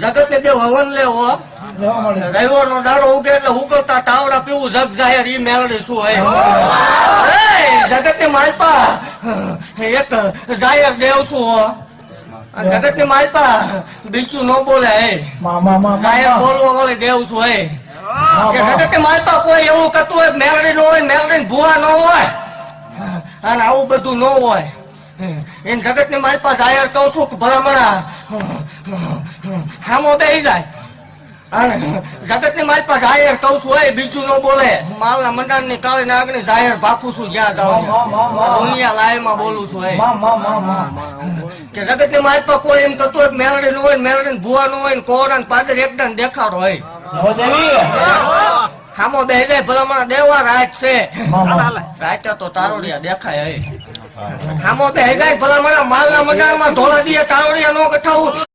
જગત ને જે હવન લેવો રવિવાર નો દાડો ઉગે એટલે ઉગલતા તાવડા પીવું જગ જાહેર ઈ મેળડી શું હોય? જગત ને માલપા. એક જાહેર દેવ શું હો? જગતની માલપા. બીજું ન બોલે જાહેર બોલવા વાળે દેવ શું હોય? જગતની માલપા કોઈ એવું કરતું હોય મેળડી નો હોય મેળડી ભૂવા ન હોય. અને આવું બધું ન હોય. એમ જગતની માલપા જાહેર કહું છું કે ભલામણા હામો બેહી જાય. અને જગત ને મારી પાસે જાહેર કહું છું એ બીજું ન બોલે. માલના મંડાણની કાળી નાગની જાહેર ભાખું છું જ્યાં જાઉં દુનિયા લાયમાં બોલું છું એ કે જગત ને મારી પાસે કોઈ એમ કરતું હોય મેલડી નું હોય મેલડી ને ભુવા નું હોય ને કોરા ને પાદર એકદમ દેખાડો હોય હામો બે જાય. ભલામણા દેવા રાત છે. રાતે તો તારોડિયા દેખાય હામો બે જાય ભલામણા માલના મંડાણમાં ધોળા દીએ તારોડિયા નો કઠાવું